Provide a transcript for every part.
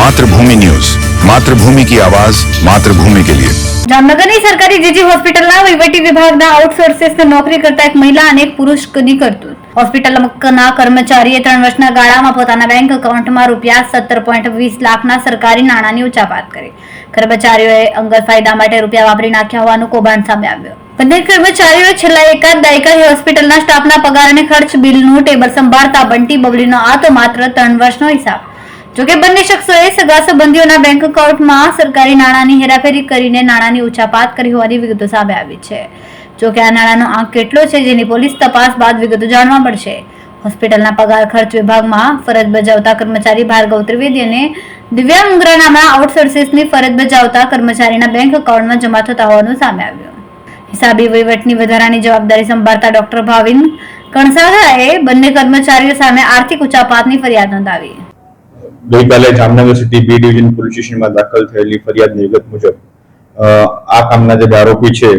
Mathrubhumi news Mathrubhumi કી આવાજ માતૃભૂમિ કે લિયે જામનગરની સરકારી જીજી હોસ્પિટલના વહીવટી વિભાગના આઉટસોર્સેસને નોકરી કરતા એક મહિલા અને એક પુરુષ કની કરતું હોસ્પિટલના કર્મચારીએ ત્રણ વર્ષના ગાળામાં પોતાના બેંક એકાઉન્ટમાં રૂપિયા સત્તર પોઈન્ટ વીસ લાખના સરકારી નાણાંની ઉચાપાત કરી. કર્મચારીઓએ અંગત ફાયદા માટે રૂપિયા વાપરી નાખ્યા હોવાનું કૌભાંડ સામે આવ્યું. બંને કર્મચારીઓ છેલ્લા એકાદ દાયકાથી હોસ્પિટલના સ્ટાફના પગાર અને ખર્ચ બિલનું ટેબલ સંભાળતા બંટી બબલીનો આ તો માત્ર ત્રણ વર્ષનો હિસાબ. જોકે બંને શખ્સોએ સગા સંબંધીઓના બેંક એકાઉન્ટમાં સરકારી નાણાંની હેરાફેરી કરીને નાણાંની ઉછાપાત કરી હોવાની વિગતો સામે આવી છે. જોકે આ નાણાંનો આંક કેટલો છે જેની પોલીસ તપાસ બાદ વિગતો જાણવા મળશે. હોસ્પિટલના પગાર ખર્ચ વિભાગમાં ફરજ બજાવતા કર્મચારી ભાર્ગવ ત્રિવેદી અને દિવ્યાંગ ઉંગરા નામના આઉટસોર્સિસની ફરજ બજાવતા કર્મચારીના બેંક એકાઉન્ટમાં જમા થતા હોવાનું સામે આવ્યું. હિસાબી વહીવટની વધારાની જવાબદારી સંભાળતા ડોક્ટર ભાવિન કણસાગરાએ બંને કર્મચારીઓ સામે આર્થિક ઉચાપાતની ફરિયાદ નોંધાવી. ગઈકાલે Jamnagar city B division police સ્ટેશનમાં દાખલ થયેલી ફરિયાદ નિગત મુજબ આ કામના જે આરોપી છે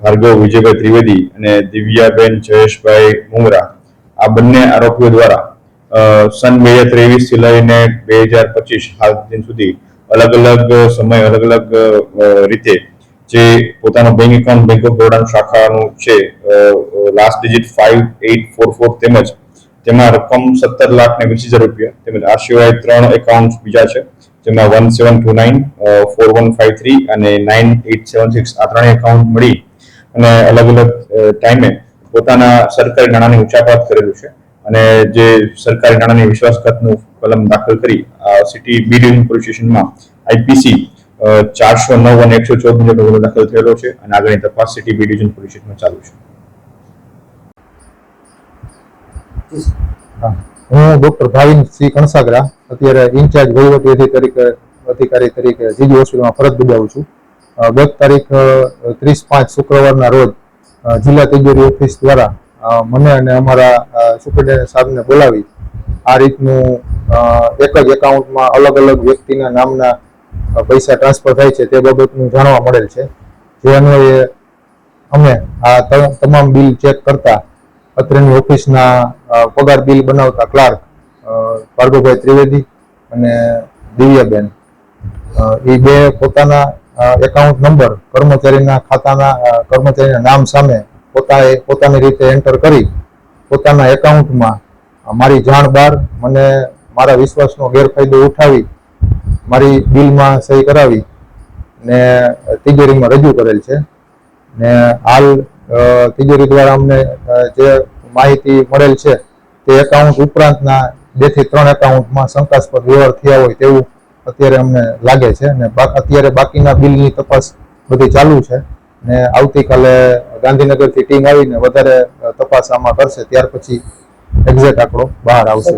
ભાર્ગવ વિજયભાઈ ત્રિવેદી અને દિવ્યાબેન જયેશભાઈ મુંગરા, આ બંને આરોપીઓ દ્વારા સન બે હજાર ત્રેવીસથી લઈને બે હજાર પચીસ હાલ દિન સુધી અલગ અલગ સમય, અલગ અલગ રીતે જે પોતાનું બેંક એકાઉન્ટ બેંક ઓફ બરોડાનું શાખાનું છે last digit five eight four four તેમજ તેમાં રકમ સત્તર લાખ ને વીસ હજાર રૂપિયા. તેમજ આ સિવાય ત્રણ એકાઉન્ટ બીજા છે, જેમાં one seven two nine four one five three અને નાઇન એટ સેવન સિક્સ આ ત્રણેય એકાઉન્ટ મળી અને અલગ અલગ ટાઈમે પોતાના સરકારી નાણાંની ઉચાપાત કરેલું છે. અને જે સરકારી નાણાંની વિશ્વાસઘાતનું કલમ દાખલ કરી, આ સિટી બી ડિવિઝન આઈપીસી ચારસો નવ અને એકસો ચૌદ મુજબ ગુનો દાખલ થયેલો છે અને આગળની તપાસ સિટી બી ડિવિઝન ચાલુ છે. હા. ડોક્ટર ભાવિન સિંહ કણસાગરા, અત્યારે ઇન્ચાર્જ વહીવટી તરીકે, અધિકારી તરીકે જીજી હોસ્પિટલમાં ફરજ બજાવું છું ગત તારીખ ત્રીસ પાંચ શુક્રવારના રોજ જિલ્લા તિજોરી ઓફિસ દ્વારા મને અને અમારા સુપ્રિન્ટેન્ડન્ટ સાહેબને બોલાવી, આ રીતનું એક જ એકાઉન્ટમાં અલગ અલગ વ્યક્તિના નામના પૈસા ટ્રાન્સફર થાય છે તે બાબતનું જાણવા મળેલ છે જે અન્વયે અમે આ તમામ બિલ ચેક કરતા અત્રેની ઓફિસના પગાર બિલ બનાવતા ક્લાર્ક ભાર્ગવભાઈ ત્રિવેદી અને દિવ્યાબેન. એ બે પોતાના એકાઉન્ટ નંબર કર્મચારીના ખાતાના કર્મચારીના નામ સામે પોતાએ, પોતાની રીતે એન્ટર કરી, પોતાના એકાઉન્ટમાં મારી જાણ બહાર મને મારા વિશ્વાસનો ગેરફાયદો ઉઠાવી, મારી બિલમાં સહી કરાવી ને તિજોરીમાં રજૂ કરેલ છે. ને હાલ તિજોરી દ્વારા અમને જે માહિતી મળેલ છે તે એકાઉન્ટ ઉપરાંતના બેથી ત્રણ એકાઉન્ટમાં શંકાસ્પદ વ્યવહાર થયા હોય તેવું અત્યારે અમને લાગે છે ને બા- અત્યારે બાકીના બિલની તપાસ બધી ચાલુ છે ને આવતીકાલે ગાંધીનગરથી ટીમ આવીને વધારે તપાસ આમાં કરશે ત્યાર પછી એક્ઝેક્ટ આંકડો બહાર આવશે.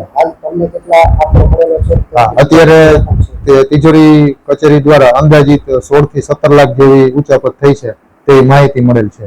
અત્યારે તે તિજોરી કચેરી દ્વારા અંદાજિત સોળથી સત્તર લાખ જેવી ઉચાપત થઈ છે તેવી માહિતી મળેલ છે.